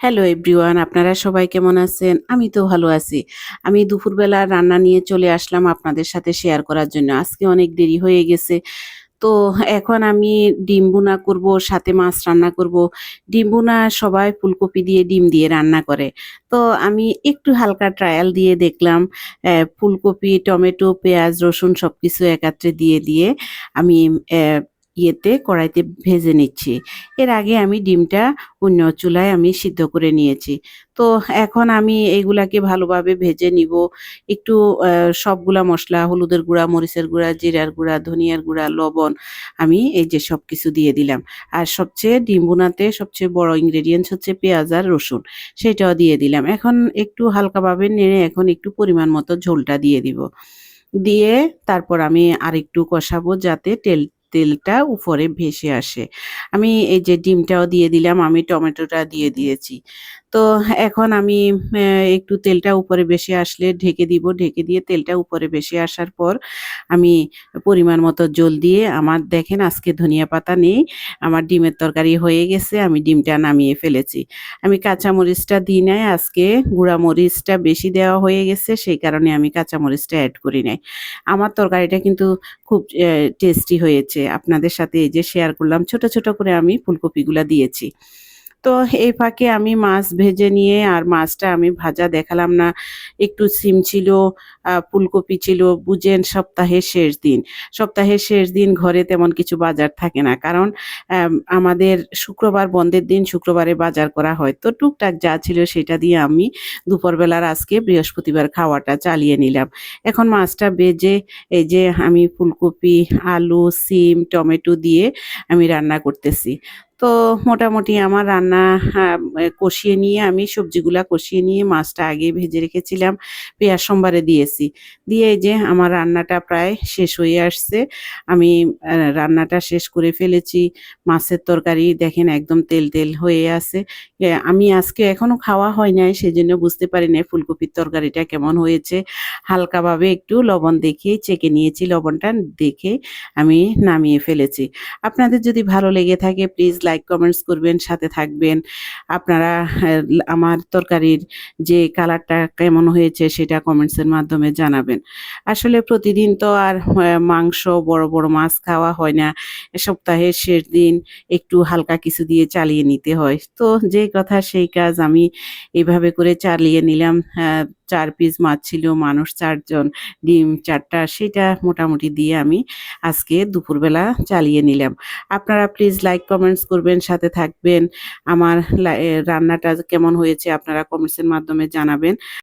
Hello everyone আপনারা সবাই কেমন আছেন? আমি তো ভালো আছি। আমি দুপুরবেলা রান্না নিয়ে চলে আসলাম আপনাদের সাথে শেয়ার করার জন্য। আজকে অনেক দেরি হয়ে গেছে। তো এখন আমি ডিম বুনা করব, সাথে মাছ রান্না করব। ডিম বুনা সবাই ফুলকপি দিয়ে ডিম দিয়ে রান্না করে। তো আমি একটু হালকা ট্রায়াল দিয়ে দেখলাম ফুলকপি, টমেটো, পেঁয়াজ, রসুন সব কিছু একাত্রে দিয়ে দিয়ে আমি ইয়েতে কড়াইতে ভেজে নিচ্ছি। এর আগে আমি ডিমটা অন্য চুলায় আমি সিদ্ধ করে নিয়েছি। তো এখন আমি এইগুলাকে ভালোভাবে ভেজে নিব। একটু সবগুলা মশলা, হলুদের গুঁড়া, মরিচের গুঁড়া, জিরার গুঁড়া, ধনিয়ার গুঁড়া, লবণ আমি এই যে সব কিছু দিয়ে দিলাম। আর সবচেয়ে ডিম বোনাতে সবচেয়ে বড় ইনগ্রেডিয়েন্টস হচ্ছে পেঁয়াজ আর রসুন, সেটাও দিয়ে দিলাম। এখন একটু হালকাভাবে নেড়ে এখন একটু পরিমাণ মতো ঝোলটা দিয়ে দিব। দিয়ে তারপর আমি আরেকটু কষাবো যাতে তেল তেলটা উপরে ভেসে আসে। আমি এই যে ডিমটাও দিয়ে দিলাম আমি টমেটোটা দিয়ে দিয়েছি। তো এখন আমি একটু তেলটা উপরে বেশি আসলে ঢেকে দিব। ঢেকে দিয়ে তেলটা উপরে বেশি আসার পর আমি পরিমাণ মতো জল দিয়ে আমার দেখেন আজকে ধনিয়া পাতা নেই, আমার ডিমের তরকারি হয়ে গেছে, আমি ডিমটা নামিয়ে ফেলেছি। আমি কাঁচা মরিচটা দিই নাই, আজকে গুঁড়া মরিচটা বেশি দেওয়া হয়ে গেছে, সেই কারণে আমি কাঁচা মরিচটা অ্যাড করি নাই। আমার তরকারিটা কিন্তু খুব টেস্টি হয়েছে। আপনাদের সাথে এই যে শেয়ার করলাম, ছোট ছোট করে আমি ফুলকপিগুলা দিয়েছি। তো এই ফাঁকে আমি মাছ ভেজে নিয়ে আর মাছটা আমি ভাজা দেখালাম না। একটু সিম ছিল ফুলকপি ছিল, বুঝেন সপ্তাহের শেষ দিন। সপ্তাহের শেষ দিন ঘরে তেমন কিছু বাজার থাকে না। কারণ আমাদের শুক্রবার বন্ধের দিন শুক্রবারে বাজার করা হয়। তো টুকটাক যা ছিল সেটা দিয়ে আমি দুপুরবেলার আজকে বৃহস্পতিবার খাওয়াটা চালিয়ে নিলাম। এখন মাছটা বেজে এই যে আমি ফুলকপি, আলু, সিম, টমেটো দিয়ে আমি রান্না করতেছি। তো মোটামুটি আমার রান্না কষিয়ে নিয়ে আমি সবজিগুলা কষিয়ে নিয়ে মাছটা আগে ভেজে রেখেছিলাম, পেঁয়াজ সোমবারে দিয়েছি। দিয়ে যে আমার রান্নাটা প্রায় শেষ হয়ে আসছে, আমি রান্নাটা শেষ করে ফেলেছি। মাছের তরকারি দেখেন একদম তেল তেল হয়ে আছে। আমি আজকে এখনও খাওয়া হয় নাই, সেজন্য বুঝতে পারি না ফুলকপির তরকারিটা কেমন হয়েছে। হালকাভাবে একটু লবণ দেখে চেকে নিয়েছি, লবণটা দেখে আমি নামিয়ে ফেলেছি। আপনাদের যদি ভালো লেগে থাকে, প্লিজ লাইক কমেন্টস করবেন, সাথে থাকবেন। আপনারা আমার তরকারির যে কালারটা কেমন হয়েছে সেটা কমেন্টসের মাধ্যমে জানাবেন। আসলে প্রতিদিন তো আর মাংস, বড় বড় মাছ খাওয়া হয় না। সপ্তাহের শেষ দিন একটু হালকা কিছু দিয়ে চালিয়ে নিতে হয়। তো যে কথা সেই কাজ আমি এইভাবে করে চালিয়ে নিলাম চার পিস মাছ ছিল, মানুষ চারজন, ডিম চারটা, সেটা মোটামুটি দিয়ে আমি আজকে দুপুরবেলা চালিয়ে নিলাম। আপনারা প্লিজ লাইক কমেন্টস করবেন, সাথে থাকবেন। আমার রান্নাটা কেমন হয়েছে আপনারা কমেন্টসের মাধ্যমে জানাবেন।